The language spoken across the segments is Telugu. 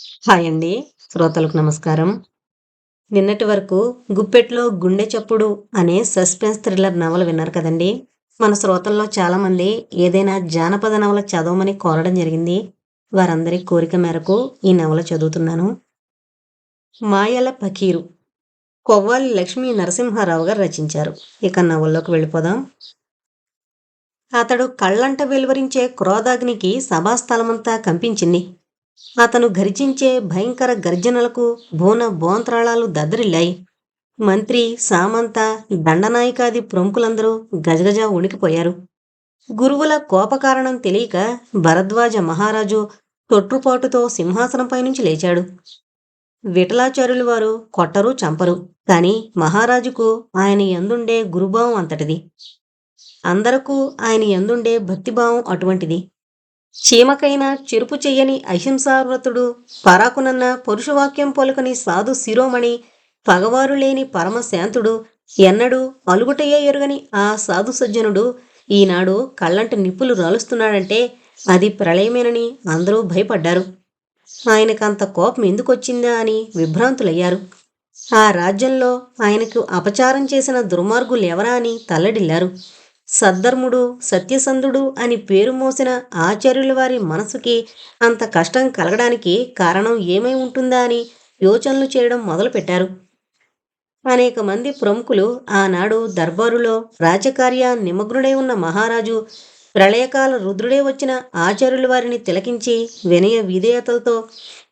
హాయ్ అండి. శ్రోతలకు నమస్కారం. నిన్నటి వరకు గుప్పెట్లో గుండె చప్పుడు అనే సస్పెన్స్ థ్రిల్లర్ నవల విన్నారు కదండి. మన శ్రోతల్లో చాలామంది ఏదైనా జానపద నవల చదవమని కోరడం జరిగింది. వారందరి కోరిక మేరకు ఈ నవల చదువుతున్నాను. మాయల పకీరు కొవ్వాలి లక్ష్మీ నరసింహారావు గారు రచించారు. ఇక నవల్లోకి వెళ్ళిపోదాం. అతడు కళ్ళంట వెలువరించే క్రోధాగ్నికి సభాస్థలమంతా కంపించింది. అతను గర్జించే భయంకర గర్జనలకు భూన భోంత్రాళాలు దద్దరిల్లాయి. మంత్రి సామంత దండనాయకాది ప్రముఖులందరూ గజగజ ఉణికిపోయారు గురువుల కోపకారణం తెలియక భరద్వాజ మహారాజు తొట్టుపాటుతో సింహాసనంపై నుంచి లేచాడు. విఠలాచార్యులు వారు కొట్టరు చంపరు కాని మహారాజుకు ఆయన ఎందుండే గురుభావం అంతటిది. అందరకు ఆయన ఎందుండే భక్తిభావం అటువంటిది. చీమకైనా చెరుపు చెయ్యని అహింసావ్రతుడు పరాకునన్న పురుషవాక్యం పలుకని సాధు శిరోమణి పగవారు లేని పరమశాంతుడు ఎన్నడూ అలుగుటయ్యే ఎరుగని ఆ సాధు సజ్జనుడు ఈనాడు కళ్ళంట నిప్పులు రాలుస్తున్నాడంటే అది ప్రళయమేనని అందరూ భయపడ్డారు. ఆయనకంత కోపం ఎందుకొచ్చిందా అని విభ్రాంతులయ్యారు. ఆ రాజ్యంలో ఆయనకు అపచారం చేసిన దుర్మార్గులు ఎవరా అని తల్లడిల్లారు. సద్ధర్ముడు సత్యసంధుడు అని పేరు మోసిన ఆచార్యుల వారి మనసుకి అంత కష్టం కలగడానికి కారణం ఏమై ఉంటుందా అని యోచనలు చేయడం మొదలుపెట్టారు. అనేక మంది ప్రముఖులు ఆనాడు దర్బారులో రాజకార్య నిమగ్నుడై ఉన్న మహారాజు ప్రళయకాల రుద్రుడే వచ్చిన ఆచార్యుల వారిని తిలకించి వినయ విధేయతలతో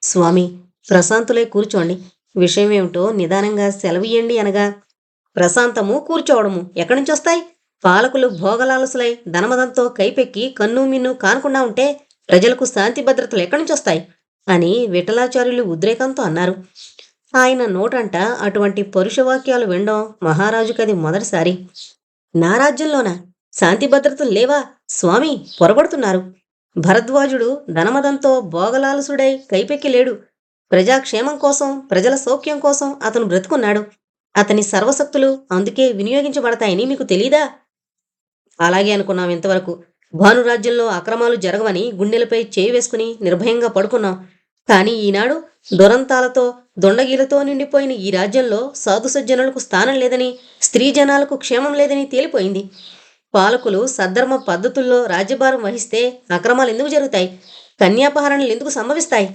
స్వామి ప్రశాంతులై కూర్చోండి. విషయమేమిటో నిదానంగా సెలవియండి అనగా ప్రశాంతము కూర్చోవడము ఎక్కడి నుంచి వస్తాయి? పాలకులు భోగలాలసులై ధనమదంతో కైపెక్కి కన్ను మిన్ను కానకుండా ఉంటే ప్రజలకు శాంతి భద్రతలు ఎక్కడి నుంచి వస్తాయి? అని విఠలాచార్యులు ఉద్రేకంతో అన్నారు. ఆయన నోటంట అటువంటి పరుషవాక్యాలు వినడం మహారాజుకది మొదటిసారి. నా రాజ్యంలోన? శాంతి భద్రతలు లేవా? స్వామి పొరబడుతున్నారు. భరద్వాజుడు ధనమదంతో భోగలాలసుడై కైపెక్కి లేడు. ప్రజాక్షేమం కోసం ప్రజల సౌఖ్యం కోసం అతను బ్రతుకున్నాడు. అతని సర్వశక్తులు అందుకే వినియోగించబడతాయని మీకు తెలీదా? అలాగే అనుకున్నాం ఇంతవరకు. భానురాజ్యంలో అక్రమాలు జరగవని గుండెలపై చేయి వేసుకుని నిర్భయంగా పడుకున్నాం. కానీ ఈనాడు దురంతాలతో దొండగీలతో నిండిపోయిన ఈ రాజ్యంలో సాధు సజ్జనులకు స్థానం లేదని స్త్రీ జనాలకు క్షేమం లేదని తేలిపోయింది. పాలకులు సద్ధర్మ పద్ధతుల్లో రాజ్యభారం వహిస్తే అక్రమాలు ఎందుకు జరుగుతాయి? కన్యాపహరణలు ఎందుకు సంభవిస్తాయి?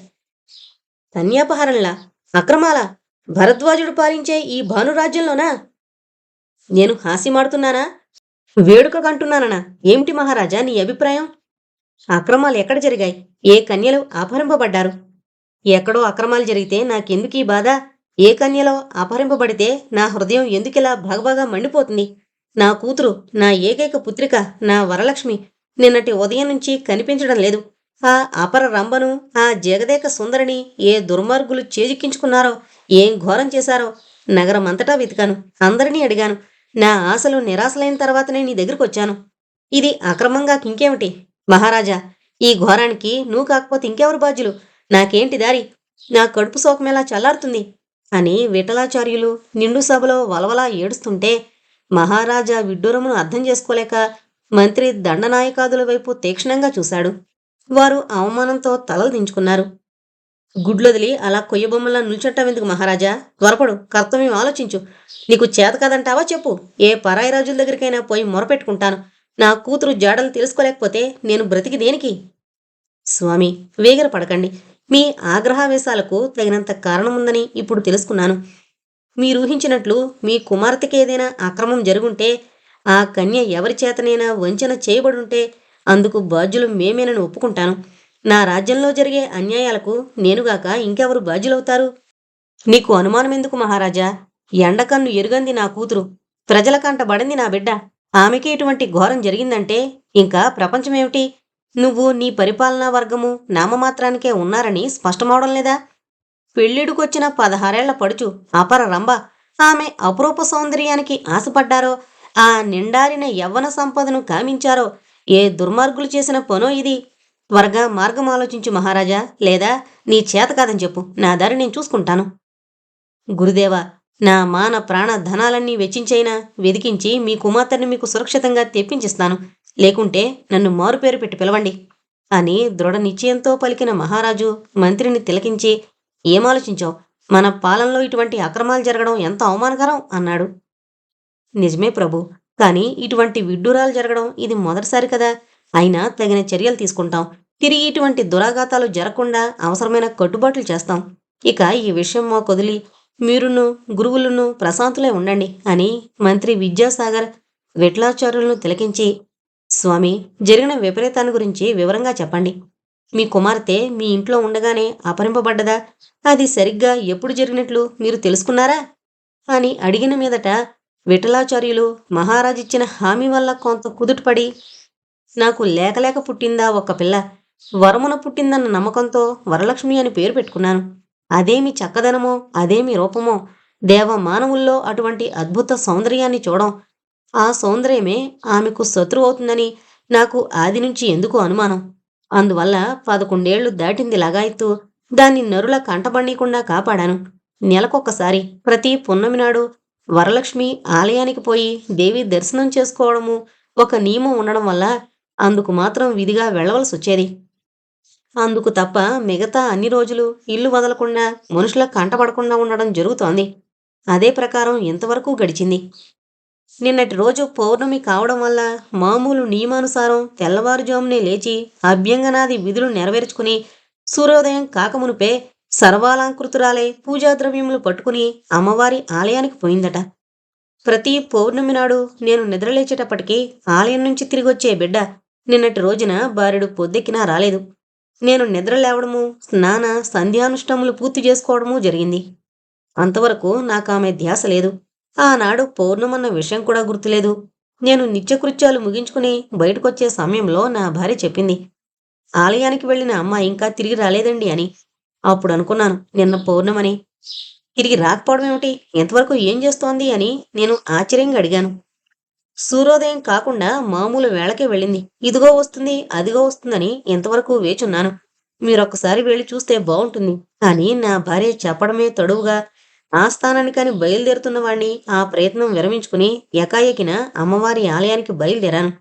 కన్యాపహరణలా? అక్రమాలా? భరద్వాజుడు పాలించే ఈ భానురాజ్యంలోనా నేను హాస్యమాడుతున్నానా? వేడుకగంటున్నాననా ఏమిటి మహారాజా నీ అభిప్రాయం? అక్రమాలు ఎక్కడ జరిగాయి? ఏ కన్యలు అపహరింపబడ్డారు? ఎక్కడో అక్రమాలు జరిగితే నాకెందుకు ఈ బాధ? ఏ కన్యలో అపహరింపబడితే నా హృదయం ఎందుకిలా బాగబాగా మండిపోతుంది? నా కూతురు నా ఏకైక పుత్రిక నా వరలక్ష్మి నిన్నటి ఉదయం నుంచి కనిపించడం లేదు. ఆ అపర రంభను ఆ జగదేక సుందరిని ఏ దుర్మార్గులు చేజిక్కించుకున్నారో ఏం ఘోరం చేశారో నగరమంతటా వెతికాను. అందరినీ అడిగాను. నా ఆశలు నిరాశలైన తర్వాతనే నీ దగ్గరకు వచ్చాను. ఇది అక్రమంగా ఇంకేమిటి మహారాజా ఈ ఘోరానికి నువ్వు కాకపోతే ఇంకెవరు బాధ్యులు? నాకేంటి దారి? నా కడుపు శోకమేలా చల్లారుతుంది? అని విఠలాచార్యులు నిండు సభలో వలవలా ఏడుస్తుంటే మహారాజా విడ్డూరమును అర్థం చేసుకోలేక మంత్రి దండనాయకాదుల వైపు తీక్షణంగా చూశాడు. వారు అవమానంతో తలలు దించుకున్నారు. గుడ్లొదిలి అలా కొయ్యబొమ్మలా నిల్చుంటావెందుకు మహారాజా? త్వరపడు కర్తవ్యం ఆలోచించు. నీకు చేత కదంటావా చెప్పు. ఏ పరాయి రాజుల దగ్గరికైనా పోయి మొరపెట్టుకుంటాను నా కూతురు జాడలు తెలుసుకోలేకపోతే నేను బ్రతికి దేనికి? స్వామి వేగర పడకండి. మీ ఆగ్రహావేశాలకు తగినంత కారణముందని ఇప్పుడు తెలుసుకున్నాను. మీరు ఊహించినట్లు మీ కుమార్తెకి ఏదైనా అక్రమం జరుగుంటే ఆ కన్య ఎవరి చేతనైనా వంచన చేయబడుంటే అందుకు బాధ్యులు మేమేనని ఒప్పుకుంటాను. నా రాజ్యంలో జరిగే అన్యాయాలకు నేనుగాక ఇంకెవరు బాధ్యులవుతారు? నీకు అనుమానం ఎందుకు మహారాజా? ఎండకన్ను ఎరుగంది నా కూతురు. ప్రజల కంట బడింది నా బిడ్డ. ఆమెకి ఇటువంటి ఘోరం జరిగిందంటే ఇంకా ప్రపంచమేమిటి? నువ్వు నీ పరిపాలనా వర్గము నామమాత్రానికే ఉన్నారని స్పష్టమవడం లేదా? పెళ్ళిడుకొచ్చిన పదహారేళ్ళ పడుచు అపర రంభ ఆమె అపురూప సౌందర్యానికి ఆశపడ్డారో? ఆ నిండారిన యవ్వన సంపదను కామించారో? ఏ దుర్మార్గులు చేసిన పనో ఇది? త్వరగా మార్గం ఆలోచించు మహారాజా లేదా నీ చేత కాదని చెప్పు. నా దారి నేను చూసుకుంటాను. గురుదేవా నా మాన ప్రాణ ధనాలన్నీ వెచ్చించైనా వెదికించి మీ కుమార్తెని మీకు సురక్షితంగా తెప్పించిస్తాను. లేకుంటే నన్ను మారుపేరు పెట్టి పిలవండి. అని దృఢ నిశ్చయంతో పలికిన మహారాజు మంత్రిని తిలకించి ఏమాలోచించావు? మన పాలనలో ఇటువంటి అక్రమాలు జరగడం ఎంత అవమానకరం? అన్నాడు. నిజమే ప్రభు కానీ ఇటువంటి విడ్డూరాలు జరగడం ఇది మొదటిసారి కదా. అయినా తగిన చర్యలు తీసుకుంటాం. తిరిగి ఇటువంటి దురాఘాతాలు జరగకుండా అవసరమైన కట్టుబాట్లు చేస్తాం. ఇక ఈ విషయం మా కొదిలి మీరును గురువులను ప్రశాంతులే ఉండండి అని మంత్రి విద్యాసాగర్ విఠలాచార్యులను తిలకించి స్వామి జరిగిన విపరీతాన్ని గురించి వివరంగా చెప్పండి. మీ కుమార్తె మీ ఇంట్లో ఉండగానే అపహరింపబడ్డదా? అది సరిగ్గా ఎప్పుడు జరిగినట్లు మీరు తెలుసుకున్నారా? అని అడిగిన మీదట విఠలాచార్యులు మహారాజిచ్చిన హామీ వల్ల కొంత కుదుటపడి నాకు లేకలేక పుట్టిందా ఒక పిల్ల. వరమున పుట్టిందన్న నమ్మకంతో వరలక్ష్మి అని పేరు పెట్టుకున్నాను. అదేమి చక్కదనమో అదేమి రూపమో దేవ మానవుల్లో అటువంటి అద్భుత సౌందర్యాన్ని చూడం. ఆ సౌందర్యమే ఆమెకు శత్రువు అవుతుందని నాకు ఆది నుంచి ఎందుకు అనుమానం? అందువల్ల పదకొండేళ్ళు దాటింది లగాయత్తు. దాన్ని నరుల కంటబడనీయకుండా కాపాడాను. నెలకొకసారి ప్రతి పున్నమి నాడు వరలక్ష్మి ఆలయానికి పోయి దేవి దర్శనం చేసుకోవడము ఒక నియమం ఉండడం వల్ల అందుకు మాత్రం విధిగా వెళ్ళవలసి వచ్చేది. అందుకు తప్ప మిగతా అన్ని రోజులు ఇల్లు వదలకుండా మనుషుల కంటపడకుండా ఉండడం జరుగుతోంది. అదే ప్రకారం ఇంతవరకు గడిచింది? నిన్నటి రోజు పౌర్ణమి కావడం వల్ల మామూలు నియమానుసారం తెల్లవారుజామునే లేచి అభ్యంగనాది విధులు నెరవేర్చుకుని సూర్యోదయం కాకమునుపే సర్వాలంకృతురాలై పూజా ద్రవ్యములు పట్టుకుని అమ్మవారి ఆలయానికి పోయిందట. ప్రతి పౌర్ణమి నాడు నేను నిద్రలేచేటప్పటికీ ఆలయం నుంచి తిరిగొచ్చే బిడ్డ నిన్నటి రోజున బారెడు పొద్దెక్కినా రాలేదు. నేను నిద్ర లేవడము స్నాన సంధ్యానుష్టములు పూర్తి చేసుకోవడము జరిగింది. అంతవరకు నాకు ఆమె ధ్యాస లేదు. ఆనాడు పౌర్ణమన్న విషయం కూడా గుర్తులేదు. నేను నిత్యకృత్యాలు ముగించుకుని బయటకొచ్చే సమయంలో నా భార్య చెప్పింది. ఆలయానికి వెళ్ళిన అమ్మ ఇంకా తిరిగి రాలేదండి అని. అప్పుడు అనుకున్నాను నిన్న పౌర్ణమని. తిరిగి రాకపోవడం ఏమిటి ఇంతవరకు ఏం చేస్తోంది అని నేను ఆశ్చర్యంగా అడిగాను. సూర్యోదయం కాకుండా మామూలు వేళకే వెళ్ళింది. ఇదిగో వస్తుంది అదిగో వస్తుందని ఇంతవరకు వేచున్నాను. మీరొక్కసారి వెళ్ళి చూస్తే బాగుంటుంది అని నా భార్య చెప్పడమే తడువుగా. ఆ స్థానానికని బయలుదేరుతున్న వాణ్ణి ఆ ప్రయత్నం విరమించుకుని ఎకాయకిన అమ్మవారి ఆలయానికి బయలుదేరాను.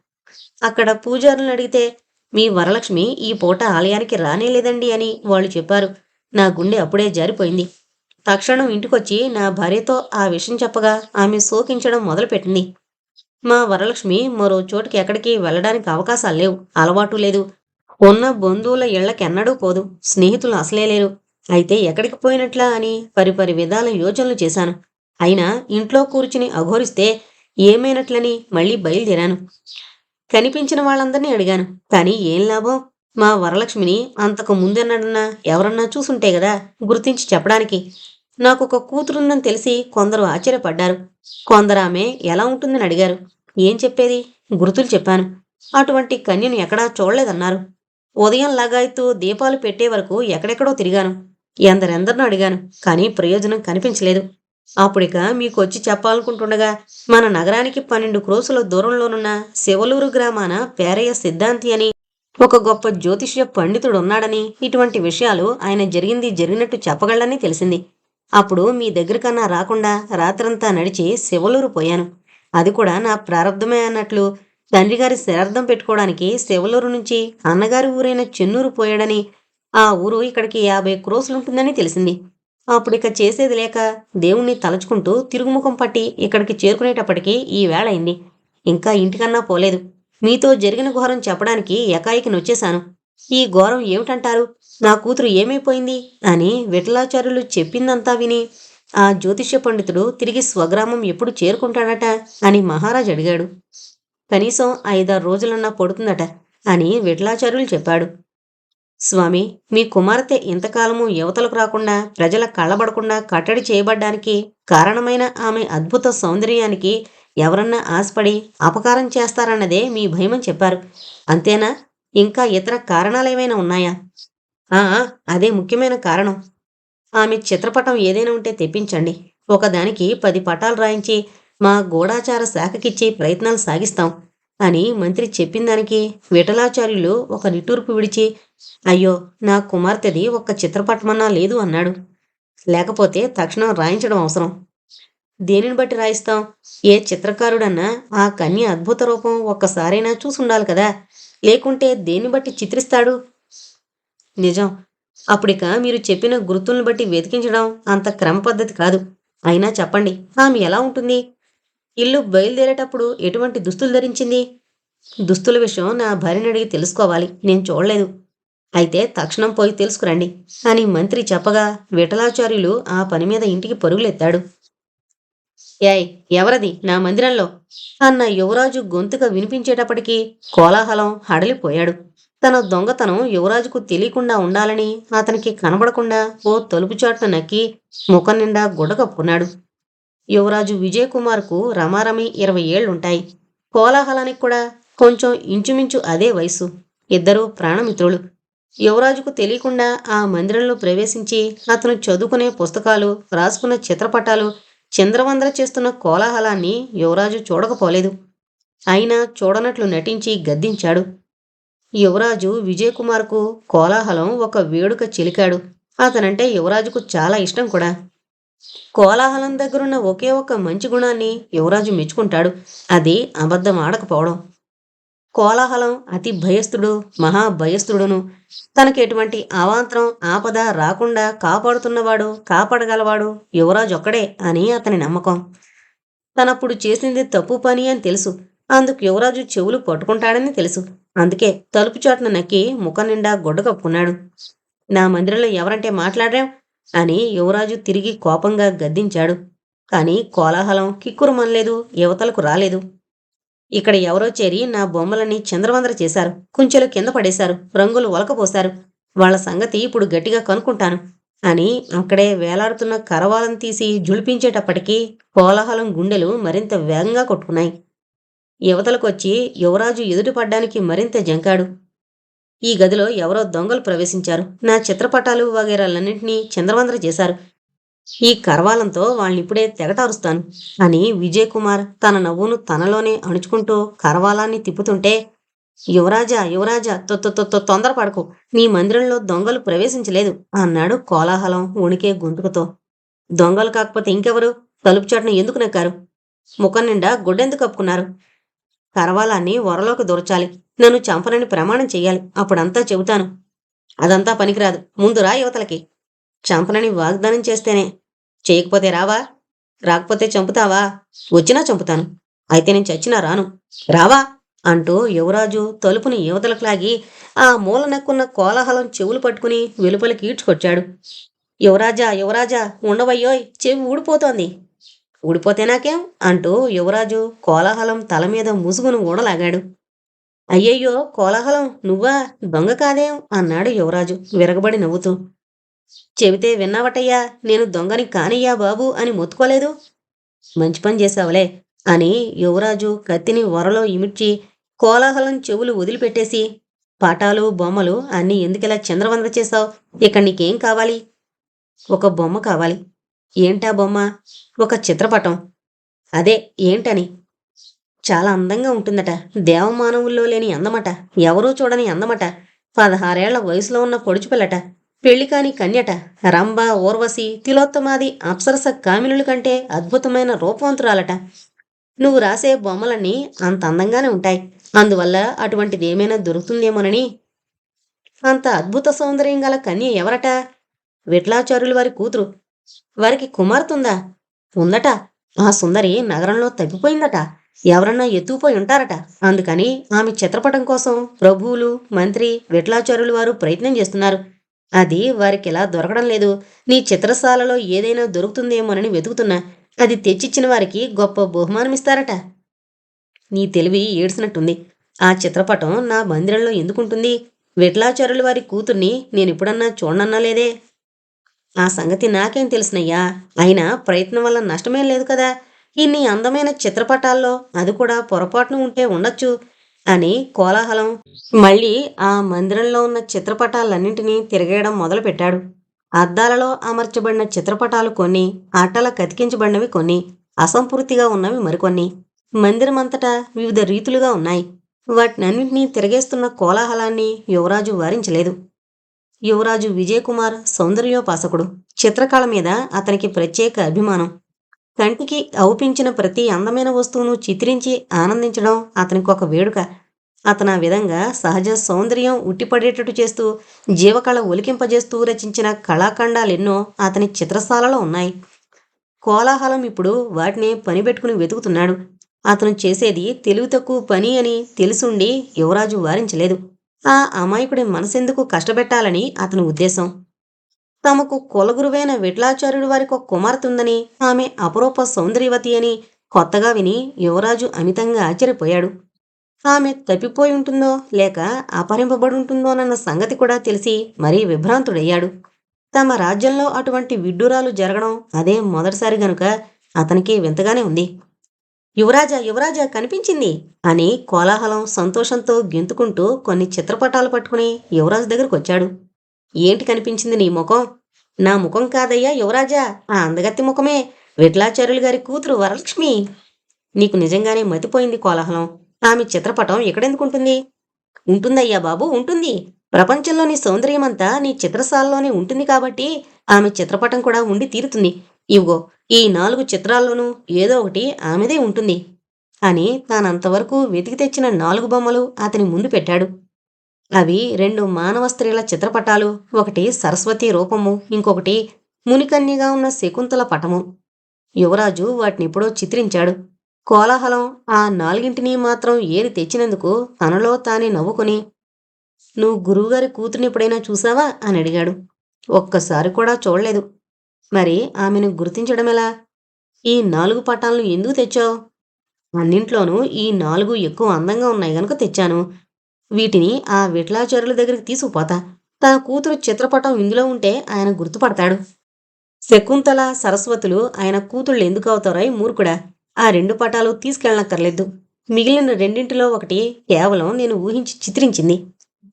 అక్కడ పూజారులను అడిగితే మీ వరలక్ష్మి ఈ పూట ఆలయానికి రానేలేదండి అని వాళ్ళు చెప్పారు. నా గుండె అప్పుడే జారిపోయింది. తక్షణం ఇంటికొచ్చి నా భార్యతో ఆ విషయం చెప్పగా ఆమె శోకించడం మొదలుపెట్టింది. మా వరలక్ష్మి మరో చోటుకి ఎక్కడికి వెళ్ళడానికి అవకాశాలు లేవు. అలవాటు లేదు. ఉన్న బంధువుల ఇళ్ళకెన్నడూ పోదు. స్నేహితులు అసలే లేరు. అయితే ఎక్కడికి పోయినట్లా అని పరిపరి విధాల యోచనలు చేశాను. అయినా ఇంట్లో కూర్చుని అఘోరిస్తే ఏమైనట్లని మళ్ళీ బయలుదేరాను. కనిపించిన వాళ్ళందరినీ అడిగాను. కానీ ఏం లాభం? మా వరలక్ష్మిని అంతకు ముందెన్నడన్నా ఎవరన్నా చూసుంటే కదా గుర్తించి చెప్పడానికి. నాకు ఒక కూతురుందని తెలిసి కొందరు ఆశ్చర్యపడ్డారు. కొందరు ఆమె ఎలా ఉంటుందని అడిగారు. ఏం చెప్పేది? గుర్తులు చెప్పాను. అటువంటి కన్యను ఎక్కడా చూడలేదన్నారు. ఉదయం లగాయత్తు దీపాలు పెట్టే వరకు ఎక్కడెక్కడో తిరిగాను. ఎందరెందరినో అడిగాను కానీ ప్రయోజనం కనిపించలేదు. అప్పుడిక మీకు వచ్చి చెప్పాలనుకుంటుండగా మన నగరానికి పన్నెండు క్రోసుల దూరంలోనున్న శివలూరు గ్రామాన పేరయ్య సిద్ధాంతి అని ఒక గొప్ప జ్యోతిష్య పండితుడు ఉన్నాడని ఇటువంటి విషయాలు ఆయన జరిగింది జరిగినట్టు చెప్పగలడని తెలిసింది. అప్పుడు మీ దగ్గరికన్నా రాకుండా రాత్రంతా నడిచి శివలూరు పోయాను. అది కూడా నా ప్రారంధమే అన్నట్లు తండ్రి గారి శరార్థం పెట్టుకోవడానికి శివలూరు నుంచి అన్నగారి ఊరైన చెన్నూరు పోయాడని ఆ ఊరు ఇక్కడికి యాభై క్రోసులుంటుందని తెలిసింది. అప్పుడు ఇక చేసేది లేక దేవుణ్ణి తలుచుకుంటూ తిరుగుముఖం పట్టి ఇక్కడికి చేరుకునేటప్పటికీ ఈ వేళ అయింది. ఇంకా ఇంటికన్నా పోలేదు. మీతో జరిగిన ఘోరం చెప్పడానికి ఎకాయికి నొచ్చేశాను. ఈ ఘోరం ఏమిటంటారు? నా కూతురు ఏమైపోయింది? అని విఠలాచార్యులు చెప్పిందంతా విని ఆ జ్యోతిష్య పండితుడు తిరిగి స్వగ్రామం ఎప్పుడు చేరుకుంటాడట? అని మహారాజ్ అడిగాడు. కనీసం ఐదారు రోజులన్నా పడుతుందట అని విఠలాచార్యులు చెప్పాడు. స్వామి మీ కుమార్తె ఇంతకాలము యువతలకు రాకుండా ప్రజల కళ్ళబడకుండా కట్టడి చేయబడ్డానికి కారణమైన ఆమె అద్భుత సౌందర్యానికి ఎవరన్నా ఆశపడి అపకారం చేస్తారన్నదే మీ భయమని చెప్పారు. అంతేనా? ఇంకా ఇతర కారణాలు ఏమైనా ఉన్నాయా? అదే ముఖ్యమైన కారణం. ఆమె చిత్రపటం ఏదైనా ఉంటే తెప్పించండి. ఒకదానికి పది పటాలు రాయించి మా గూఢాచార శాఖకిచ్చే ప్రయత్నాలు సాగిస్తాం అని మంత్రి చెప్పిన దానికి విఠలాచార్యులు ఒక నిట్టూర్పు విడిచి అయ్యో నా కుమార్తెది ఒక్క చిత్రపటమన్నా లేదు అన్నాడు. లేకపోతే తక్షణం రాయించడం అవసరం. దేనిని బట్టి రాయిస్తాం? ఏ చిత్రకారుడన్నా ఆ కన్య అద్భుత రూపం ఒక్కసారైనా చూసుండాలి కదా. లేకుంటే దేన్ని బట్టి చిత్రిస్తాడు? నిజం. అప్పుడిక మీరు చెప్పిన గుర్తులను బట్టి వెతికించడం అంత క్రమ పద్ధతి కాదు. అయినా చెప్పండి ఆమె ఎలా ఉంటుంది? ఇల్లు బయలుదేరేటప్పుడు ఎటువంటి దుస్తులు ధరించింది? దుస్తుల విషయం నా భార్యని అడిగి తెలుసుకోవాలి నేను చూడలేదు. అయితే తక్షణం పోయి తెలుసుకురండి అని మంత్రి చెప్పగా విఠలాచార్యులు ఆ పని మీద ఇంటికి పరుగులెత్తాడు. యాయ్ ఎవరది? నా మందిరంలో? అన్న యువరాజు గొంతుక వినిపించేటప్పటికీ కోలాహలం హడలిపోయాడు. తన దొంగతనం యువరాజుకు తెలియకుండా ఉండాలని అతనికి కనబడకుండా ఓ తలుపుచాటును నక్కి ముఖం నిండా గుడ్డ కప్పుకున్నాడు యువరాజు విజయ్ కుమార్కు రమారమి ఇరవై ఏళ్ళుంటాయి కోలాహలానికి కూడా కొంచెం ఇంచుమించు అదే వయసు ఇద్దరూ ప్రాణమిత్రులు. యువరాజుకు తెలియకుండా ఆ మందిరంలో ప్రవేశించి అతను చదువుకునే పుస్తకాలు రాసుకున్న చిత్రపటాలు చంద్రవందర చేస్తున్న కోలాహలాన్ని యువరాజు చూడకపోలేదు. అయినా చూడనట్లు నటించి గద్దించాడు. యువరాజు విజయకుమార్కు కోలాహలం ఒక వేడుక చిలికాడు. అతనంటే యువరాజుకు చాలా ఇష్టం కూడా. కోలాహలం దగ్గరున్న ఒకే ఒక మంచి గుణాన్ని యువరాజు మెచ్చుకుంటాడు. అది అబద్ధం ఆడకపోవడం. కోలాహలం అతి భయస్థుడు మహాభయస్థుడును తనకి ఎటువంటి అవాంతరం ఆపద రాకుండా కాపాడుతున్నవాడు కాపాడగలవాడు యువరాజు ఒక్కడే అని అతని నమ్మకం. తనప్పుడు చేసింది తప్పు పని అని తెలుసు. అందుకు యువరాజు చెవులు పట్టుకుంటాడని తెలుసు. అందుకే తలుపు చాటున నక్కి ముఖం నిండా గుడ్డ కప్పుకున్నాడు. నా మందిరంలో ఎవరంటే మాట్లాడాం అని యువరాజు తిరిగి కోపంగా గద్దించాడు. కానీ కోలాహలం కిక్కురుమనలేదు యువతలకు రాలేదు. ఇక్కడ ఎవరో చేరి నా బొమ్మలని చంద్రవందర చేశారు. కుంచెలు కింద పడేశారు. రంగులు ఒలకపోశారు. వాళ్ళ సంగతి ఇప్పుడు గట్టిగా కనుక్కుంటాను అని అక్కడే వేలాడుతున్న కరవాలను తీసి జుళిపించేటప్పటికీ కోలాహలం గుండెలు మరింత వేగంగా కొట్టుకున్నాయి. యువతలకొచ్చి యువరాజు ఎదుటిపడ్డానికి మరింత జంకాడు. ఈ గదిలో ఎవరో దొంగలు ప్రవేశించారు. నా చిత్రపటాలు వగేరాలన్నింటినీ చంద్రవందర చేశారు. ఈ కరవాలంతో వాళ్ళనిప్పుడే తెగటారుస్తాను అని విజయ్ కుమార్ తన నవ్వును తనలోనే అణుచుకుంటూ కరవాలాన్ని తిప్పుతుంటే యువరాజా యువరాజా తొత్తొత్తొ తొందరపడకు. నీ మందిరంలో దొంగలు ప్రవేశించలేదు అన్నాడు కోలాహలం ఉణికే గొంతుకతో. దొంగలు కాకపోతే ఇంకెవరు? తలుపు చాటును ఎందుకు నెక్కారు? ముఖం నిండా గుడ్డెందుకు కప్పుకున్నారు? కరవాలాన్ని వరలోకి దూర్చాలి. నన్ను చంపనని ప్రమాణం చెయ్యాలి. అప్పుడంతా చెబుతాను. అదంతా పనికిరాదు. ముందురా యువతలకి. చంపనని వాగ్దానం చేస్తేనే. చేయకపోతే రావా? రాకపోతే చంపుతావా? వచ్చినా చంపుతాను. అయితే నేను చచ్చినా రాను. రావా? అంటూ యువరాజు తలుపుని యువతలకు లాగి ఆ మూల నెక్కున్న కోలాహలం చెవులు పట్టుకుని వెలుపలికి ఈడ్చుకొచ్చాడు. యువరాజా యువరాజా ఉండవయ్యోయ్ చెవి ఊడిపోతోంది. ఊడిపోతే నాకేం? అంటూ యువరాజు కోలాహలం తల మీద ముసుగును ఊడలాగాడు. అయ్యయ్యో కోలాహలం నువ్వా? దొంగ కాదేం? అన్నాడు యువరాజు విరగబడి నవ్వుతూ. చెబితే విన్నావటయ్యా నేను దొంగని కానయ్యా బాబు అని మొత్తుకోలేదు? మంచి పని చేశావులే అని యువరాజు కత్తిని వరలో ఇమిడ్చి కోలాహలం చెవులు వదిలిపెట్టేసి పాటాలు బొమ్మలు అన్నీ ఎందుకిలా చంద్రవంద చేశావు? ఇక నీకేం కావాలి? ఒక బొమ్మ కావాలి. ఏంటా బొమ్మ? ఒక చిత్రపటం. అదే ఏంటని? చాలా అందంగా ఉంటుందట. దేవమానవుల్లో లేని అందమట. ఎవరూ చూడని అందమట. పదహారేళ్ళ వయసులో ఉన్న పొడుచుపిల్లట పెళ్ళి కాని కన్యట. రంభ ఊర్వశి తిలోత్తమాది అప్సరస కామినుల కంటే అద్భుతమైన రూపవంతురాలట. నువ్వు రాసే బొమ్మలన్నీ అంత అందంగానే ఉంటాయి. అందువల్ల అటువంటిది ఏమైనా దొరుకుతుందేమోనని? అంత అద్భుత సౌందర్యం గల కన్య ఎవరట? విఠలాచార్యుల వారి కూతురు. వారికి కుమార్తెందా? ఉందట. ఆ సుందరి నగరంలో తప్పిపోయిందట ఎవరన్నా ఎత్తుకుపోయి ఉంటారట. అందుకని ఆమె చిత్రపటం కోసం ప్రభువులు మంత్రి విట్లాచారులు వారు ప్రయత్నం చేస్తున్నారు. అది వారికి ఇలా దొరకడం లేదు. నీ చిత్రశాలలో ఏదైనా దొరుకుతుందేమోనని వెతుకుతున్నా. అది తెచ్చిచ్చిన వారికి గొప్ప బహుమానం ఇస్తారట నీ తెలివి ఏడ్చినట్టుంది. ఆ చిత్రపటం నా మందిరంలో ఎందుకుంటుంది? విఠలాచార్యుల వారి కూతుర్ని నేను ఎప్పుడన్నా చూడనన్నా లేదే? ఆ సంగతి నాకేం తెలుసునయ్యా? అయినా ప్రయత్నం వల్ల నష్టమేం లేదు కదా. ఇన్ని అందమైన చిత్రపటాల్లో అది కూడా పొరపాటున ఉంటే ఉండొచ్చు అని కోలాహలం. మళ్ళీ ఆ మందిరంలో ఉన్న చిత్రపటాలన్నింటినీ తిరగేయడం మొదలుపెట్టాడు. అద్దాలలో అమర్చబడిన చిత్రపటాలు కొన్ని అట్టల కతికించబడినవి కొన్ని అసంపూర్తిగా ఉన్నవి మరికొన్ని. మందిరమంతటా వివిధ రీతులుగా ఉన్నాయి. వాటినన్నింటినీ తిరగేస్తున్న కోలాహలాన్ని యువరాజు వారించలేదు. యువరాజు విజయకుమార్ సౌందర్యోపాసకుడు చిత్రకళ మీద అతనికి ప్రత్యేక అభిమానం. కంటికి ఔపించిన ప్రతి అందమైన వస్తువును చిత్రించి ఆనందించడం అతనికి ఒక వేడుక. అతను ఆ విధంగా సహజ సౌందర్యం ఉట్టిపడేటట్టు చేస్తూ జీవకళ ఒలికింపజేస్తూ రచించిన కళాఖండాలెన్నో అతని చిత్రశాలలో ఉన్నాయి. కోలాహలం ఇప్పుడు వాటిని పనిపెట్టుకుని వెతుకుతున్నాడు. అతను చేసేది తెలివి తక్కువ పని అని తెలుసుండి యువరాజు వారించలేదు. ఆ అమాయకుడి మనసెందుకు కష్టపెట్టాలని అతని ఉద్దేశం? తమకు కులగురువైన విఠలాచార్యుడి వారికి ఒక కుమార్తె ఉందని ఆమె అపరూప సౌందర్యవతి అని కొత్తగా విని యువరాజు అమితంగా ఆశ్చర్యపోయాడు. ఆమె తప్పిపోయి ఉంటుందో లేక అపహరింపబడి ఉంటుందోనన్న సంగతి కూడా తెలిసి మరీ విభ్రాంతుడయ్యాడు. తమ రాజ్యంలో అటువంటి విడ్డూరాలు జరగడం అదే మొదటిసారి గనుక అతనికి వింతగానే ఉంది. యువరాజా యువరాజా కనిపించింది అని కోలాహలం సంతోషంతో గెంతుకుంటూ కొన్ని చిత్రపటాలు పట్టుకుని యువరాజు దగ్గరకు వచ్చాడు. ఏంటి కనిపించింది నీ ముఖం? నా ముఖం కాదయ్యా యువరాజా ఆ అందగత్తి ముఖమే. విఠలాచార్యులు గారి కూతురు వరలక్ష్మి. నీకు నిజంగానే మతిపోయింది కోలాహలం. ఆమె చిత్రపటం ఎక్కడెందుకుంటుంది? ఉంటుందయ్యా బాబు ఉంటుంది. ప్రపంచంలోని సౌందర్యమంతా నీ చిత్రశాలలోనే ఉంటుంది కాబట్టి ఆమె చిత్రపటం కూడా ఉండి తీరుతుంది. ఇవిగో ఈ నాలుగు చిత్రాల్లోనూ ఏదో ఒకటి ఆమెదే ఉంటుంది అని తానంతవరకు వెతికి తెచ్చిన నాలుగు బొమ్మలు అతని ముందు పెట్టాడు. అవి రెండు మానవ స్త్రీల చిత్రపటాలు ఒకటి సరస్వతి రూపము ఇంకొకటి మునికన్యగా ఉన్న శకుంతల పటము. యువరాజు వాటినిప్పుడో చిత్రించాడు. కోలాహలం ఆ నాలుగింటిని మాత్రం ఏరి తెచ్చినందుకు తనలో తానే నవ్వుకుని నువ్వు గురువుగారి కూతుర్ని ఎప్పుడైనా చూసావా? అని అడిగాడు. ఒక్కసారి కూడా చూడలేదు. మరి ఆమెను గుర్తించడం ఎలా ఈ నాలుగు పటాలను ఎందుకు తెచ్చావు? అన్నింట్లోనూ ఈ నాలుగు ఎక్కువ అందంగా ఉన్నాయి గనుక తెచ్చాను. వీటిని ఆ విఠలాచార్యుల దగ్గరికి తీసుకుపోతా తన కూతురు చిత్రపటం ఇందులో ఉంటే ఆయన గుర్తుపడతాడు. శకుంతల సరస్వతులు ఆయన కూతుళ్ళు ఎందుకు అవుతారాయి మూర్ఖుడా? ఆ రెండు పటాలు తీసుకెళ్ళనక్కర్లేదు. మిగిలిన రెండింటిలో ఒకటి కేవలం నేను ఊహించి చిత్రించింది.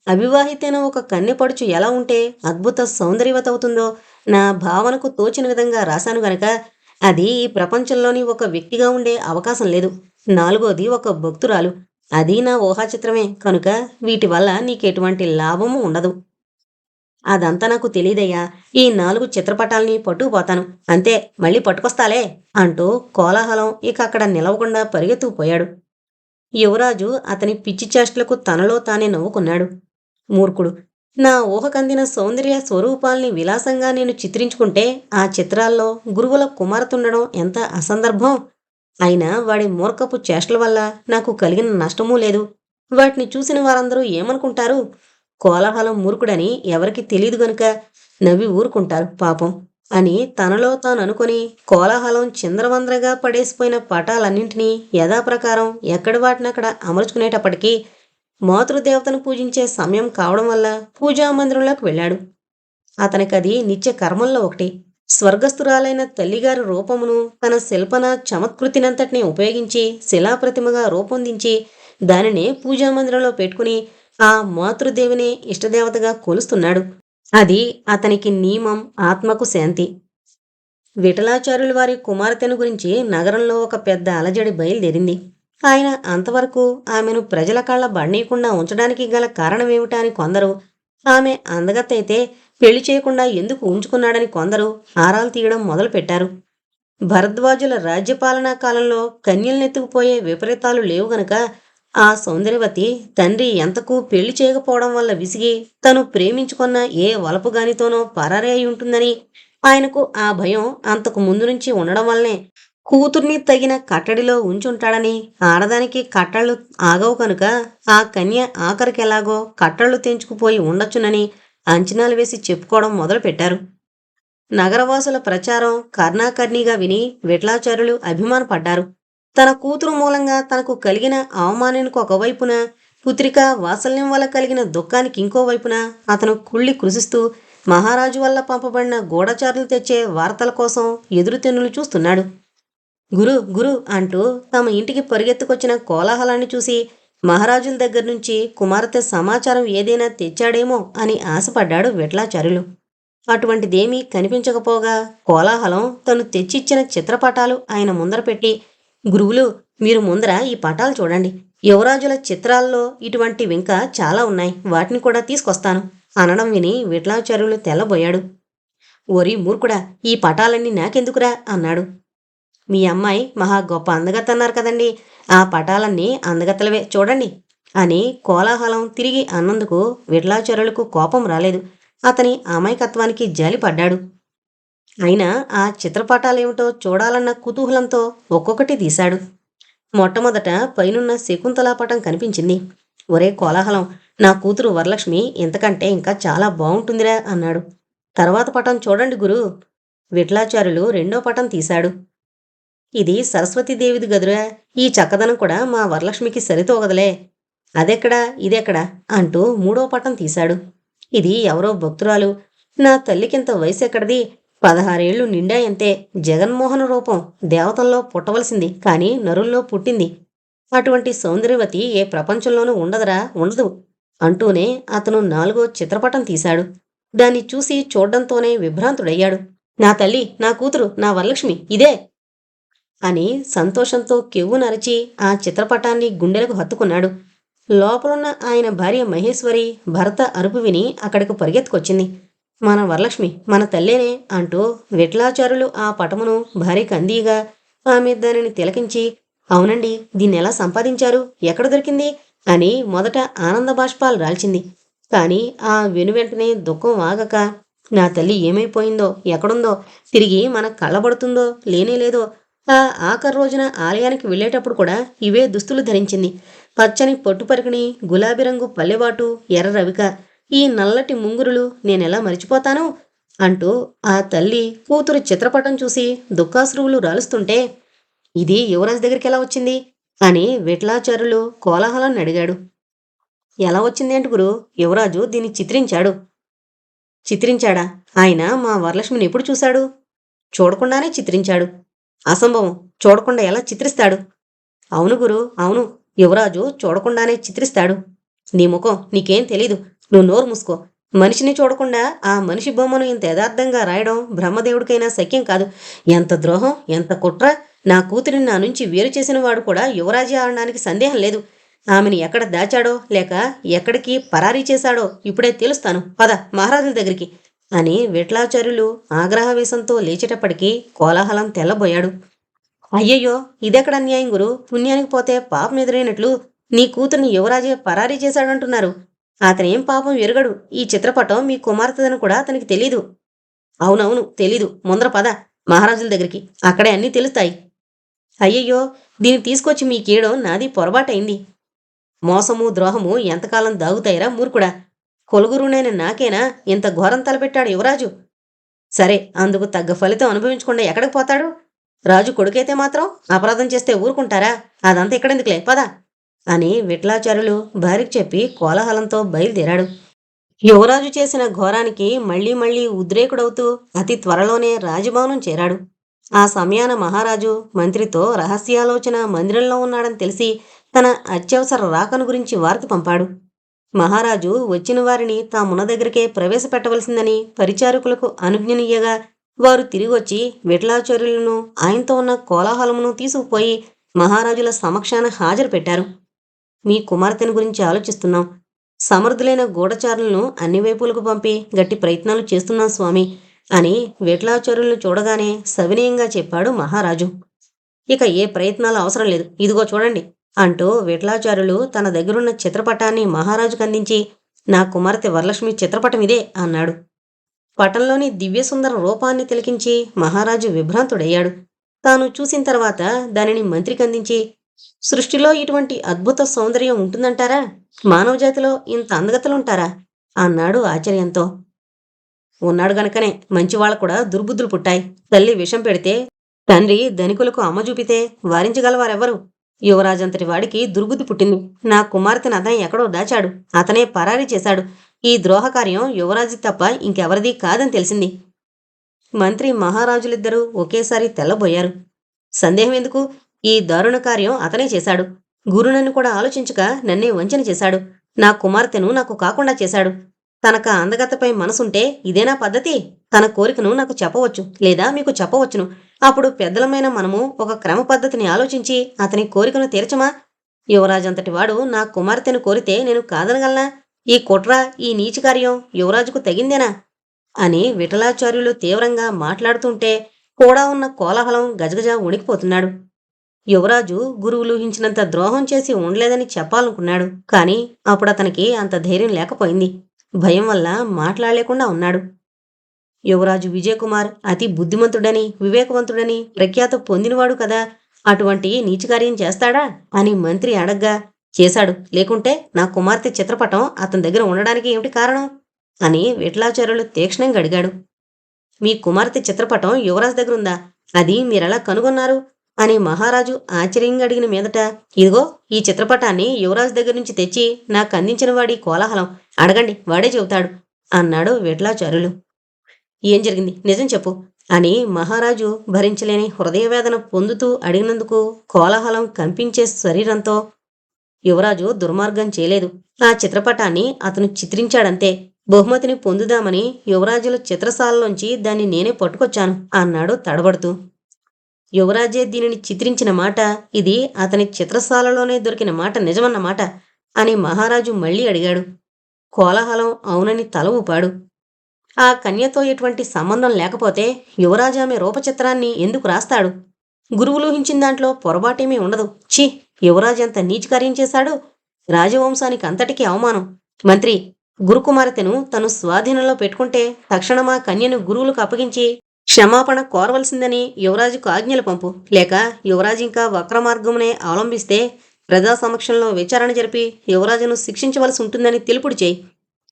అవివాహితైన ఒక కన్నెపడుచు ఎలా ఉంటే అద్భుత సౌందర్యవత అవుతుందో నా భావనకు తోచిన విధంగా రాశాను గనక అది ఈ ప్రపంచంలోని ఒక వ్యక్తిగా ఉండే అవకాశం లేదు. నాలుగోది ఒక భక్తురాలు. అది నా ఊహాచిత్రమే కనుక వీటి వల్ల నీకెటువంటి లాభము ఉండదు. అదంతా నాకు తెలియదయ్యా ఈ నాలుగు చిత్రపటాల్ని పట్టుకుపోతాను. అంతే మళ్ళీ పట్టుకొస్తాలే అంటూ కోలాహలం ఇక అక్కడ నిలవకుండా పరిగెత్తుకుపోయాడు. యువరాజు అతని పిచ్చి చేష్టలకు తనలో తానే నవ్వుకున్నాడు. మూర్ఖుడు. నా ఊహకందిన సౌందర్య స్వరూపాల్ని విలాసంగా నేను చిత్రించుకుంటే ఆ చిత్రాల్లో గురువుల కుమారతుండడం ఎంత అసందర్భం? అయినా వాడి మూర్ఖపు చేష్టల వల్ల నాకు కలిగిన నష్టమూ లేదు. వాటిని చూసిన వారందరూ ఏమనుకుంటారు? కోలాహలం మూర్ఖుడని ఎవరికి తెలియదు గనుక నవ్వి ఊరుకుంటారు పాపం అని తనలో తాను అనుకొని కోలాహలం చిందరవందరగా పడేసిపోయిన పటాలన్నింటినీ యథాప్రకారం ఎక్కడి వాటినక్కడ అమర్చుకునేటప్పటికీ మాతృదేవతను పూజించే సమయం కావడం వల్ల పూజా మందిరంలోకి వెళ్ళాడు. అతనికది నిత్య కర్మల్లో ఒకటి. స్వర్గస్థురాలైన తల్లిగారి రూపమును తన శిల్పన చమత్కృతినంతటిని ఉపయోగించి శిలాప్రతిమగా రూపొందించి దానినే పూజా మందిరంలో పెట్టుకుని ఆ మాతృదేవిని ఇష్టదేవతగా కొలుస్తున్నాడు. అది అతనికి నియమం ఆత్మకు శాంతి. విఠలాచార్యుల వారి కుమార్తెను గురించి నగరంలో ఒక పెద్ద అలజడి బయలుదేరింది. ఆయన అంతవరకు ఆమెను ప్రజల కళ్ళ బండీయకుండా ఉంచడానికి గల కారణమేమిటా అని కొందరు ఆమె అందగత్తైతే పెళ్ళి చేయకుండా ఎందుకు ఉంచుకున్నాడని కొందరు ఆరాలు తీయడం మొదలుపెట్టారు. భరద్వాజుల రాజ్యపాలనా కాలంలో కన్యల్నెత్తుకుపోయే విపరీతాలు లేవు గనక ఆ సౌందర్యవతి తండ్రి ఎంతకు పెళ్ళి చేయకపోవడం వల్ల విసిగి తను ప్రేమించుకున్న ఏ వలపుగానితోనో పరారే ఉంటుందని ఆయనకు ఆ భయం అంతకు ముందు నుంచి ఉండడం వల్లనే కూతుర్ని తగిన కట్టడిలో ఉంచుంటాడని ఆడదానికి కట్టళ్ళు ఆగవు కనుక ఆ కన్య ఆఖరికెలాగో కట్టళ్ళు తెంచుకుపోయి ఉండొచ్చునని అంచనాలు వేసి చెప్పుకోవడం మొదలుపెట్టారు. నగరవాసుల ప్రచారం కర్ణాకర్ణిగా విని విఠలాచార్యులు అభిమానపడ్డారు. తన కూతురు మూలంగా తనకు కలిగిన అవమానానికి ఒకవైపున పుత్రిక వాత్సల్యం వల్ల కలిగిన దుఃఖానికి ఇంకో వైపున అతను కుళ్ళి కృషిస్తూ మహారాజు వల్ల పంపబడిన గూఢచారులు తెచ్చే వార్తల కోసం ఎదురుతెన్నులు చూస్తున్నాడు. గురు గురు అంటూ తమ ఇంటికి పరిగెత్తుకొచ్చిన కోలాహలాన్ని చూసి మహారాజుల దగ్గర నుంచి కుమార్తె సమాచారం ఏదైనా తెచ్చాడేమో అని ఆశపడ్డాడు విట్లాచార్యులు. అటువంటిదేమీ కనిపించకపోగా కోలాహలం తను తెచ్చిచ్చిన చిత్రపటాలు ఆయన ముందర పెట్టి గురువులు మీరు ముందర ఈ పటాలు చూడండి. యువరాజుల చిత్రాల్లో ఇటువంటివి ఇంకా చాలా ఉన్నాయి. వాటిని కూడా తీసుకొస్తాను. అనడం విని విట్లాచార్యులు తెల్లబోయాడు. ఓరి మూర్ఖుడా ఈ పటాలన్నీ నాకెందుకురా? అన్నాడు. మీ అమ్మాయి మహా గొప్ప అందగత్త అన్నారు కదండి. ఆ పటాలన్నీ అందగత్తలవే. చూడండి. అని కోలాహలం తిరిగి అన్నందుకు విఠలాచార్యులకు కోపం రాలేదు. అతని అమాయకత్వానికి జాలిపడ్డాడు అయినా ఆ చిత్రపటాలేమిటో చూడాలన్న కుతూహలంతో ఒక్కొక్కటి తీశాడు. మొట్టమొదట పైనున్న శకుంతలా పటం కనిపించింది. ఒరే కోలాహలం నా కూతురు వరలక్ష్మి ఇంతకంటే ఇంకా చాలా బాగుంటుందిరా అన్నాడు. తర్వాత పటం చూడండి గురు. విట్లాచారులు రెండో పటం తీశాడు. ఇది సరస్వతీదేవిది గదురా. ఈ చక్కదనం కూడా మా వరలక్ష్మికి సరితోగదలే. అదెక్కడా? ఇదెక్కడా? అంటూ మూడో పటం తీశాడు. ఇది ఎవరో భక్తురాలు. నా తల్లికింత వయసు ఎక్కడిది పదహారేళ్ళు నిండాయంతే. జగన్మోహన రూపం. దేవతల్లో పుట్టవలసింది. కానీ నరుల్లో పుట్టింది. అటువంటి సౌందర్యవతి ఏ ప్రపంచంలోనూ ఉండదురా ఉండదు అంటూనే అతను నాలుగో చిత్రపటం తీశాడు. దాన్ని చూసి చూడ్డంతోనే విభ్రాంతుడయ్యాడు. నా తల్లి నా కూతురు నా వరలక్ష్మి ఇదే. అని సంతోషంతో కెవ్వు నరిచి ఆ చిత్రపటాన్ని గుండెలకు హత్తుకున్నాడు. లోపలున్న ఆయన భార్య మహేశ్వరి భర్త అరుపు విని అక్కడికి పరిగెత్తుకొచ్చింది. మన వరలక్ష్మి మన తల్లేనే అంటూ విఠలాచారులు ఆ పటమును భార్యకు అందియగా ఆమె దానిని తిలకించి అవునండి దీన్ని ఎలా సంపాదించారు? ఎక్కడ దొరికింది? అని మొదట ఆనంద బాష్పాలు రాల్చింది. కానీ ఆ వెనువెంటనే దుఃఖం ఆగక నా తల్లి ఏమైపోయిందో ఎక్కడుందో తిరిగి మన కళ్ళబడుతుందో లేనేలేదో ఆ ఆఖరి రోజున ఆలయానికి వెళ్ళేటప్పుడు కూడా ఇవే దుస్తులు ధరించింది. పచ్చని పొట్టుపరికిణి గులాబీ రంగు పల్లెవాటు ఎర్ర రవిక ఈ నల్లటి ముంగురులు నేనెలా మరిచిపోతాను? అంటూ ఆ తల్లి కూతురు చిత్రపటం చూసి దుఃఖాశ్రువులు రాలుస్తుంటే ఇది యువరాజ్ దగ్గరికి ఎలా వచ్చింది? అని విట్లాచారులు కోలాహలాన్ని అడిగాడు. ఎలా వచ్చింది ఏంటి గురు? యువరాజు దీన్ని చిత్రించాడు. చిత్రించాడా? ఆయన మా వరలక్ష్మిని ఎప్పుడు చూశాడు? చూడకుండానే చిత్రించాడు. అసంభవం. చూడకుండా ఎలా చిత్రిస్తాడు? అవును గురు అవును. యువరాజు చూడకుండానే చిత్రిస్తాడు. నీ ముఖం నీకేం తెలీదు. నువ్వు నోరు మూసుకో. మనిషిని చూడకుండా ఆ మనిషి బొమ్మను ఇంత యథార్థంగా రాయడం బ్రహ్మదేవుడికైనా సఖ్యం కాదు. ఎంత ద్రోహం ఎంత కుట్ర. నా కూతురిని నా నుంచి వేరు చేసిన వాడు కూడా యువరాజే ఆడడానికి సందేహం లేదు. ఆమెను ఎక్కడ దాచాడో లేక ఎక్కడికి పరారీ చేశాడో ఇప్పుడే తెలుస్తాను. పద మహారాజుల దగ్గరికి. అని విఠలాచార్యులు ఆగ్రహవేశంతో లేచేటప్పటికీ కోలాహలం తెల్లబోయాడు. అయ్యయ్యో ఇదెక్కడ అన్యాయం గురు? పుణ్యానికి పోతే పాపం ఎదురైనట్లు నీ కూతుర్ని యువరాజే పరారీ చేశాడంటున్నారు. అతనేం పాపం ఎరుగడు. ఈ చిత్రపటం మీ కుమార్తెదని కూడా అతనికి తెలీదు. అవునవును తెలీదు. ముందర పద మహారాజుల దగ్గరికి. అక్కడే అన్నీ తెలుస్తాయి. అయ్యయ్యో దీన్ని తీసుకొచ్చి మీకేయడం నాది పొరపాటైంది. మోసము ద్రోహము ఎంతకాలం దాగుతాయిరా మూర్ఖుడా? కులగురునైన నాకేనా? ఇంత ఘోరం తలపెట్టాడు యువరాజు. సరే అందుకు తగ్గ ఫలితం అనుభవించకుండా ఎక్కడికి పోతాడు? రాజు కొడుకైతే మాత్రం అపరాధం చేస్తే ఊరుకుంటారా? అదంతా ఇక్కడెందుకులే? పదా. అని విట్లాచారులు భార్యకు చెప్పి కోలాహలంతో బయలుదేరాడు. యువరాజు చేసిన ఘోరానికి మళ్ళీ మళ్ళీ ఉద్రేకుడవుతూ అతి త్వరలోనే రాజభవనం చేరాడు. ఆ సమయాన మహారాజు మంత్రితో రహస్యాలోచన మందిరంలో ఉన్నాడని తెలిసి తన అత్యవసర రాకను గురించి వార్త పంపాడు. మహారాజు వచ్చిన వారిని తామున్న దగ్గరికే ప్రవేశపెట్టవలసిందని పరిచారకులకు అనుజ్ఞనీయగా వారు తిరిగొచ్చి విఠలాచార్యులను ఆయనతో ఉన్న కోలాహలమును తీసుకుపోయి మహారాజుల సమక్షాన హాజరు పెట్టారు మీ కుమార్తెను గురించి ఆలోచిస్తున్నాం. సమర్థులైన గూఢచారులను అన్ని వైపులకు పంపి గట్టి ప్రయత్నాలు చేస్తున్నాం స్వామి అని విఠలాచార్యులను చూడగానే సవినయంగా చెప్పాడు మహారాజు. ఇక ఏ ప్రయత్నాలు అవసరం లేదు. ఇదిగో చూడండి. అంటూ విఠలాచార్యులు తన దగ్గరున్న చిత్రపటాన్ని మహారాజుకు అందించి నా కుమార్తె వరలక్ష్మి చిత్రపటం ఇదే అన్నాడు. పటంలోని దివ్యసుందర రూపాన్ని తిలకించి మహారాజు విభ్రాంతుడయ్యాడు. తాను చూసిన తర్వాత దానిని మంత్రికి అందించి సృష్టిలో ఇటువంటి అద్భుత సౌందర్యం ఉంటుందంటారా? మానవజాతిలో ఇంత అందగతలుంటారా? అన్నాడు ఆశ్చర్యంతో. ఉన్నాడు గనకనే మంచివాళ్ళ కూడా దుర్బుద్ధులు పుట్టాయి. తల్లి విషం పెడితే తండ్రి ధనికులకు అమ్మ చూపితే వారించగలవారెవరు యువరాజంతటి వాడికి దుర్బుద్ధి పుట్టింది. నా కుమార్తెను అతను ఎక్కడో దాచాడు. అతనే పరారీ చేశాడు. ఈ ద్రోహకార్యం యువరాజు తప్ప ఇంకెవరిది కాదని తెలిసింది. మంత్రి మహారాజులిద్దరూ ఒకేసారి తెల్లబోయారు. సందేహం ఎందుకు? ఈ దారుణ కార్యం అతనే చేశాడు. గురునన్ను కూడా ఆలోచించక నన్నే వంచన చేశాడు. నా కుమార్తెను నాకు కాకుండా చేశాడు. తనక అందగతపై మనసుంటే ఇదేనా పద్ధతి? తన కోరికను నాకు చెప్పవచ్చు లేదా మీకు చెప్పవచ్చును. అప్పుడు పెద్దలమైన మనము ఒక క్రమ పద్ధతిని ఆలోచించి అతని కోరికను తీర్చమా? యువరాజంతటి వాడు నా కుమార్తెను కోరితే నేను కాదనగలనా? ఈ కుట్ర ఈ నీచి కార్యం యువరాజుకు తగిందేనా? అని విఠలాచార్యులు తీవ్రంగా మాట్లాడుతుంటే కూడా ఉన్న కోలాహలం గజగజ ఉణికిపోతున్నాడు యువరాజు గురువులు ఊహించినంత ద్రోహం చేసి ఉండలేదని చెప్పాలనుకున్నాడు కానీ అప్పుడు అతనికి అంత ధైర్యం లేకపోయింది. భయం వల్ల మాట్లాడలేకుండా ఉన్నాడు. యువరాజు విజయకుమార్ అతి బుద్ధిమంతుడని వివేకవంతుడని ప్రఖ్యాత పొందినవాడు కదా. అటువంటి నీచకార్యం చేస్తాడా అని మంత్రి అడగ్గా చేశాడు. లేకుంటే నా కుమార్తె చిత్రపటం అతని దగ్గర ఉండడానికి ఏమిటి కారణం? అని విఠలాచార్యులు తీక్షణంగా అడిగాడు. మీ కుమార్తె చిత్రపటం యువరాజు దగ్గర ఉందా అది మీరెలా కనుగొన్నారు? అని మహారాజు ఆశ్చర్యంగా అడిగిన మీదట ఇదిగో ఈ చిత్రపటాన్ని యువరాజు దగ్గర నుంచి తెచ్చి నాకు అందించిన వాడి కోలాహలం. అడగండి వాడే చెబుతాడు అన్నాడు విఠలాచార్యులు. ఏం జరిగింది? నిజం చెప్పు. అని మహారాజు భరించలేని హృదయవేదన పొందుతూ అడిగినందుకు కోలాహలం కంపించే శరీరంతో యువరాజు దుర్మార్గం చేయలేదు. ఆ చిత్రపటాన్ని అతను చిత్రించాడంతే. బహుమతిని పొందుదామని యువరాజుల చిత్రశాలలోంచి దాన్ని నేనే పట్టుకొచ్చాను అన్నాడు తడబడుతూ. యువరాజే దీనిని చిత్రించిన మాట ఇది అతని చిత్రశాలలోనే దొరికిన మాట నిజమన్నమాట అని మహారాజు మళ్ళీ అడిగాడు. కోలాహలం అవునని తల ఊపాడు. ఆ కన్యతో ఎటువంటి సంబంధం లేకపోతే యువరాజు ఆమె రూపచిత్రాన్ని ఎందుకు రాస్తాడు? గురువులూహించిన దాంట్లో పొరపాటేమీ ఉండదు. ఛీ! యువరాజు ఎంత నీచకార్యం చేశాడు? రాజవంశానికి అంతటికీ అవమానం. మంత్రి గురుకుమార్తెను తను స్వాధీనంలో పెట్టుకుంటే తక్షణం ఆ కన్యను గురువులకు అప్పగించి క్షమాపణ కోరవలసిందని యువరాజుకు ఆజ్ఞలు పంపు. లేక యువరాజు ఇంకా వక్రమార్గమునే అవలంబిస్తే ప్రజా సమక్షంలో విచారణ జరిపి యువరాజును శిక్షించవలసి ఉంటుందని తెలుపుడు చేయి.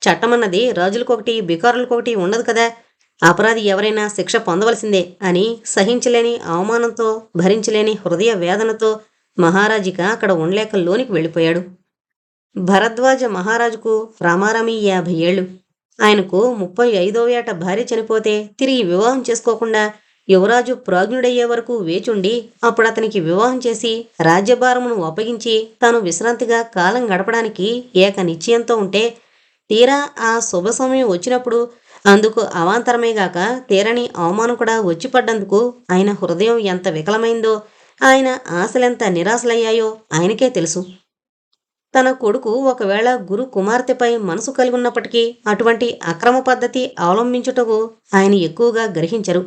చట్టం అన్నది రాజులకొకటి బికారులకొకటి ఉండదు కదా. అపరాధి ఎవరైనా శిక్ష పొందవలసిందే అని సహించలేని అవమానంతో భరించలేని హృదయ వేదనతో మహారాజిక అక్కడ ఉండలేక లోనికి వెళ్ళిపోయాడు. భరద్వాజ మహారాజుకు రామారామి యాభై ఏళ్ళు. ఆయనకు ముప్పై ఐదో ఏట భార్య చనిపోతే తిరిగి వివాహం చేసుకోకుండా యువరాజు ప్రాజ్ఞుడయ్యే వరకు వేచుండి అప్పుడు అతనికి వివాహం చేసి రాజ్యభారమును అప్పగించి తాను విశ్రాంతిగా కాలం గడపడానికి ఏక నిశ్చయంతో ఉంటే తీరా ఆ శుభ సమయం వచ్చినప్పుడు అందుకు అవాంతరమేగాక తీరని అవమానం కూడా వచ్చిపడ్డందుకు ఆయన హృదయం ఎంత వికలమైందో ఆయన ఆశలెంత నిరాశలయ్యాయో ఆయనకే తెలుసు. తన కొడుకు ఒకవేళ గురు కుమార్తెపై మనసు కలిగి ఉన్నప్పటికీ అటువంటి అక్రమ పద్ధతి అవలంబించుటకు ఆయన ఎక్కువగా గ్రహించరు.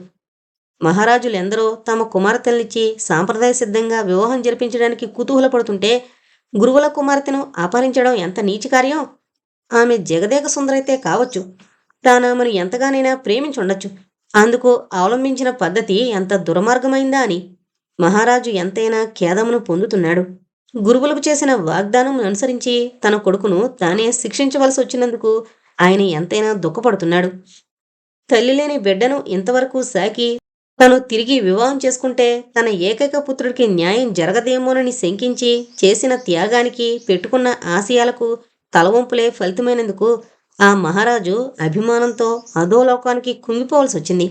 మహారాజులెందరో తమ కుమార్తెలనిచ్చి సాంప్రదాయ సిద్ధంగా వివాహం జరిపించడానికి కుతూహలపడుతుంటే గురువుల కుమార్తెను అపహరించడం ఎంత నీచికార్యం ఆమె జగదేక సుందరైతే కావచ్చు. తానామెను ఎంతగానైనా ప్రేమించుండొచ్చు. అందుకు అవలంబించిన పద్ధతి ఎంత దుర్మార్గమైందా అని మహారాజు ఎంతైనా ఖేదమును పొందుతున్నాడు. గురువులకు చేసిన వాగ్దానం అనుసరించి తన కొడుకును తానే శిక్షించవలసి వచ్చినందుకు ఆయన ఎంతైనా దుఃఖపడుతున్నాడు. తల్లి లేని బిడ్డను ఇంతవరకు సాకి తను తిరిగి వివాహం చేసుకుంటే తన ఏకైక పుత్రుడికి న్యాయం జరగదేమోనని శంకించి చేసిన త్యాగానికి పెట్టుకున్న ఆశయాలకు తలవంపులే ఫలితమైనందుకు ఆ మహారాజు అభిమానంతో అధోలోకానికి కుంగిపోవలసి వచ్చింది.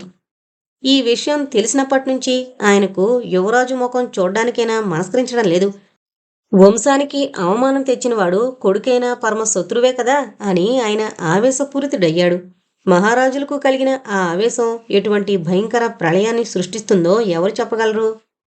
ఈ విషయం తెలిసినప్పటి నుంచి ఆయనకు యువరాజు ముఖం చూడ్డానికైనా మనస్కరించడం లేదు. వంశానికి అవమానం తెచ్చినవాడు కొడుకైనా పరమ శత్రువే కదా అని ఆయన ఆవేశపూరితుడయ్యాడు. మహారాజులకు కలిగిన ఆ ఆవేశం ఎటువంటి భయంకర ప్రళయాన్ని సృష్టిస్తుందో ఎవరు చెప్పగలరు?